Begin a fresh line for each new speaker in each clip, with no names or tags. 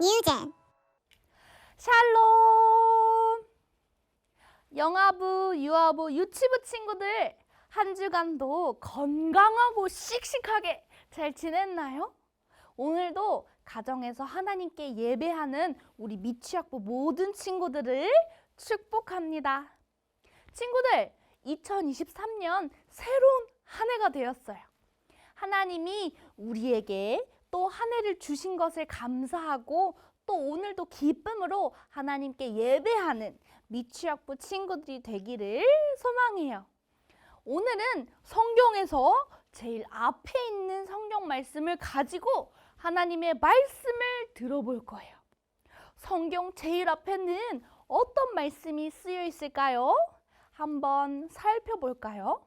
뉴젠
샬롬! 영아부, 유아부, 유치부 친구들 한 주간도 건강하고 씩씩하게 잘 지냈나요? 오늘도 가정에서 하나님께 예배하는 우리 미취학부 모든 친구들을 축복합니다. 친구들, 2023년 새로운 한 해가 되었어요. 하나님이 우리에게 또 한 해를 주신 것을 감사하고 또 오늘도 기쁨으로 하나님께 예배하는 미취학부 친구들이 되기를 소망해요. 오늘은 성경에서 제일 앞에 있는 성경 말씀을 가지고 하나님의 말씀을 들어볼 거예요. 성경 제일 앞에는 어떤 말씀이 쓰여 있을까요? 한번 살펴볼까요?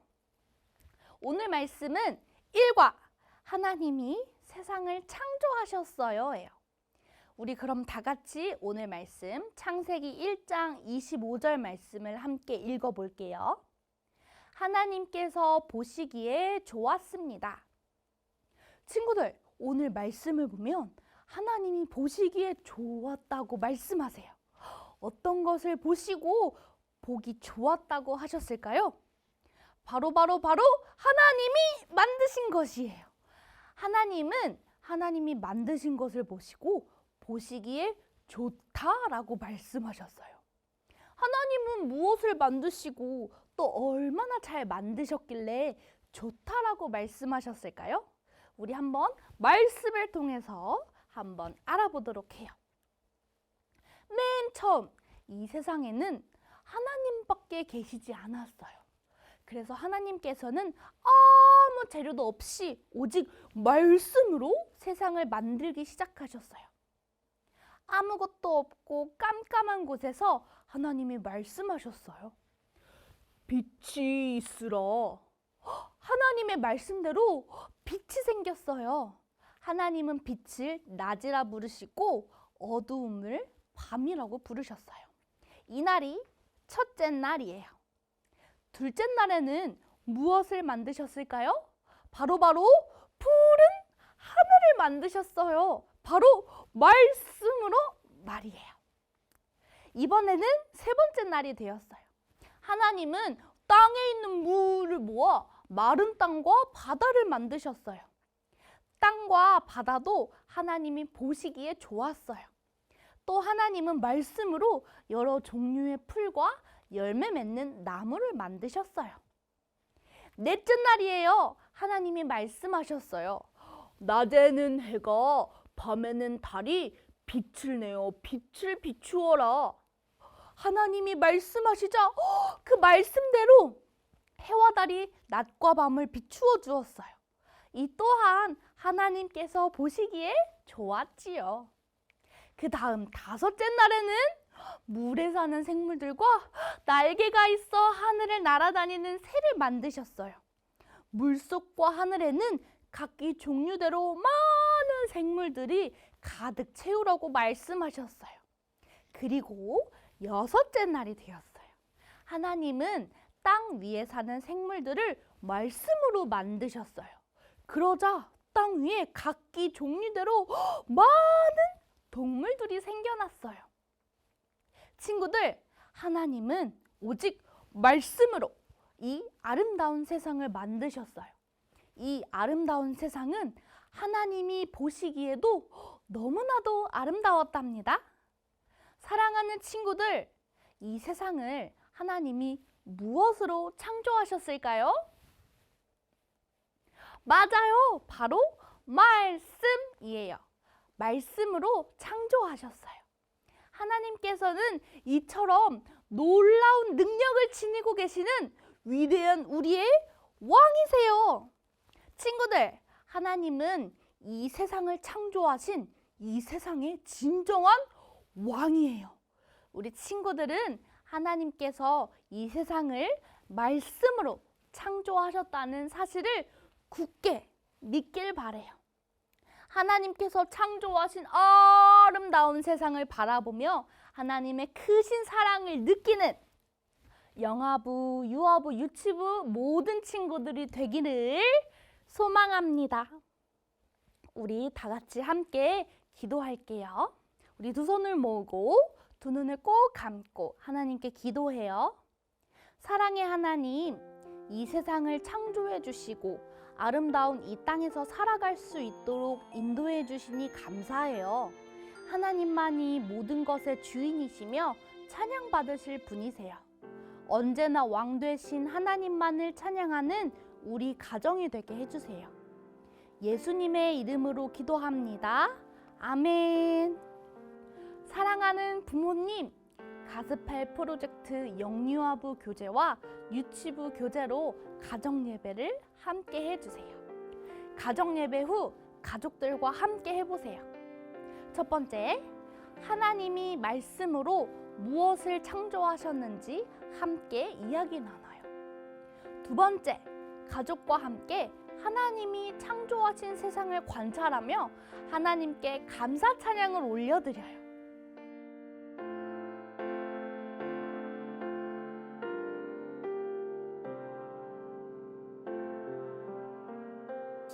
오늘 말씀은 1과 하나님이 세상을 창조하셨어요예요. 우리 그럼 다 같이 오늘 말씀 창세기 1장 25절 말씀을 함께 읽어 볼게요. 하나님께서 보시기에 좋았습니다. 친구들, 오늘 말씀을 보면 하나님이 보시기에 좋았다고 말씀하세요. 어떤 것을 보시고 보기 좋았다고 하셨을까요? 바로 바로 바로 하나님이 만드신 것이에요. 하나님은 하나님이 만드신 것을 보시고 보시기에 좋다라고 말씀하셨어요. 하나님은 무엇을 만드시고 또 얼마나 잘 만드셨길래 좋다라고 말씀하셨을까요? 우리 한번 말씀을 통해서 한번 알아보도록 해요. 맨 처음 이 세상에는 하나님밖에 계시지 않았어요. 그래서 하나님께서는 아무 재료도 없이 오직 말씀으로 세상을 만들기 시작하셨어요. 아무것도 없고 깜깜한 곳에서 하나님이 말씀하셨어요. 빛이 있으라. 하나님의 말씀대로 빛이 생겼어요. 하나님은 빛을 낮이라 부르시고 어두움을 밤이라고 부르셨어요. 이날이 첫째 날이에요. 둘째 날에는 무엇을 만드셨을까요? 바로 바로 푸른 하늘을 만드셨어요. 바로 말씀으로 말이에요. 이번에는 세 번째 날이 되었어요. 하나님은 땅에 있는 물을 모아 마른 땅과 바다를 만드셨어요. 땅과 바다도 하나님이 보시기에 좋았어요. 또 하나님은 말씀으로 여러 종류의 풀과 열매 맺는 나무를 만드셨어요. 넷째 날이에요. 하나님이 말씀하셨어요. 낮에는 해가, 밤에는 달이 빛을 내어 빛을 비추어라. 하나님이 말씀하시자 그 말씀대로 해와 달이 낮과 밤을 비추어 주었어요. 이 또한 하나님께서 보시기에 좋았지요. 그 다음 다섯째 날에는 물에 사는 생물들과 날개가 있어 하늘을 날아다니는 새를 만드셨어요. 물속과 하늘에는 각기 종류대로 많은 생물들이 가득 채우라고 말씀하셨어요. 그리고 여섯째 날이 되었어요. 하나님은 땅 위에 사는 생물들을 말씀으로 만드셨어요. 그러자 땅 위에 각기 종류대로 많은 동물들이 생겨났어요. 친구들, 하나님은 오직 말씀으로 이 아름다운 세상을 만드셨어요. 이 아름다운 세상은 하나님이 보시기에도 너무나도 아름다웠답니다. 사랑하는 친구들, 이 세상을 하나님이 무엇으로 창조하셨을까요? 맞아요. 바로 말씀이에요. 말씀으로 창조하셨어요. 하나님께서는 이처럼 놀라운 능력을 지니고 계시는 위대한 우리의 왕이세요. 친구들, 하나님은 이 세상을 창조하신 이 세상의 진정한 왕이에요. 우리 친구들은 하나님께서 이 세상을 말씀으로 창조하셨다는 사실을 굳게 믿길 바래요. 하나님께서 창조하신 아름다운 세상을 바라보며 하나님의 크신 사랑을 느끼는 영아부, 유아부, 유치부 모든 친구들이 되기를 소망합니다. 우리 다 같이 함께 기도할게요. 우리 두 손을 모으고 두 눈을 꼭 감고 하나님께 기도해요. 사랑의 하나님, 이 세상을 창조해 주시고 아름다운 이 땅에서 살아갈 수 있도록 인도해 주시니 감사해요. 하나님만이 모든 것의 주인이시며 찬양받으실 분이세요. 언제나 왕 되신 하나님만을 찬양하는 우리 가정이 되게 해주세요. 예수님의 이름으로 기도합니다. 아멘. 사랑하는 부모님, 가스펠 프로젝트 영유아부 교재와 유치부 교재로 가정 예배를 함께 해주세요. 가정 예배 후 가족들과 함께 해보세요. 첫 번째, 하나님이 말씀으로 무엇을 창조하셨는지 함께 이야기 나눠요. 두 번째, 가족과 함께 하나님이 창조하신 세상을 관찰하며 하나님께 감사 찬양을 올려드려요.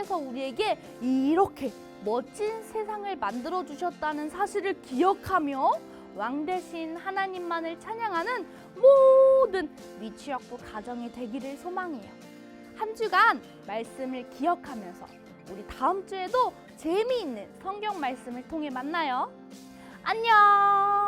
하나님께서 우리에게 이렇게 멋진 세상을 만들어 주셨다는 사실을 기억하며 왕 대신 하나님만을 찬양하는 모든 미취학부 가정이 되기를 소망해요. 한 주간 말씀을 기억하면서 우리 다음 주에도 재미있는 성경 말씀을 통해 만나요. 안녕!